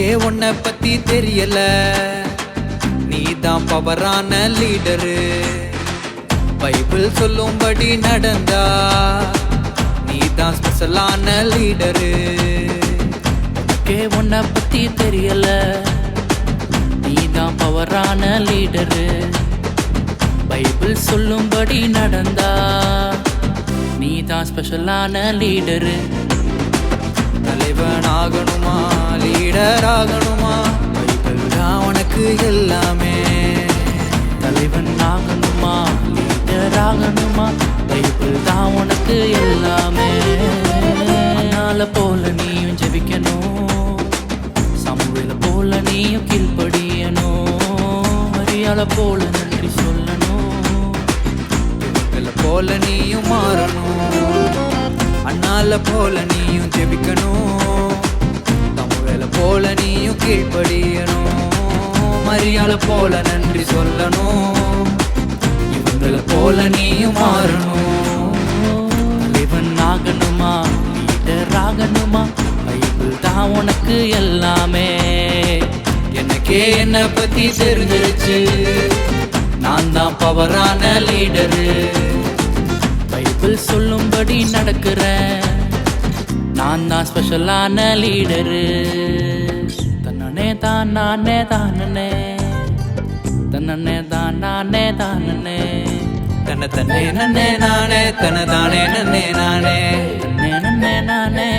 உன்னை பத்தி தெரியல. நீ தான் பவரான லீடரு பைபிள் சொல்லும்படி நடந்தா நீ தான் ஸ்பெஷலான லீடரு கே உன்னை பத்தி தெரியல. நீ தான் பவரான லீடரு பைபிள் சொல்லும்படி நடந்தா நீ தான் ஸ்பெஷலான லீடரு தலைவன் ஆகணுமா தான் எல்லாமே. தலைவன் ஆகணுமா? லீடர் ஆகணுமா? பைபிள் தான் உனக்கு எல்லாமே. அதனால போல நீயும் ஜெபிக்கணும். சமூகல போல நீயும் கீழ்ப்படியணும். மரியாதை போல நன்றி சொல்லணும். போல நீயும் மாறணும். அண்ணால போல நீயும் ஜெபிக்கணும். தமிழல போல நீயும் கீழ்ப்படியணும். மரியாதை போல நன்றி சொல்லணும். இவங்கள போல நீயும் மாறணும். இவன் ஆகணுமா? லீடர் ஆகணுமா? பைபிள் தான் உனக்கு எல்லாமே. எனக்கே என்ன பத்தி தெரிஞ்சிருச்சு. நான் தான் பவரான லீடரு. பைபிள் சொல்லும்படி நடக்கிறேன் நான் தான் ஸ்பெஷலான லீடரு. နေတာနာနေတာနနေတနနေတာနာနေတာနနေတနတနေနနေနာနေတနတနေနနေနာနေတနေနနေနာနေ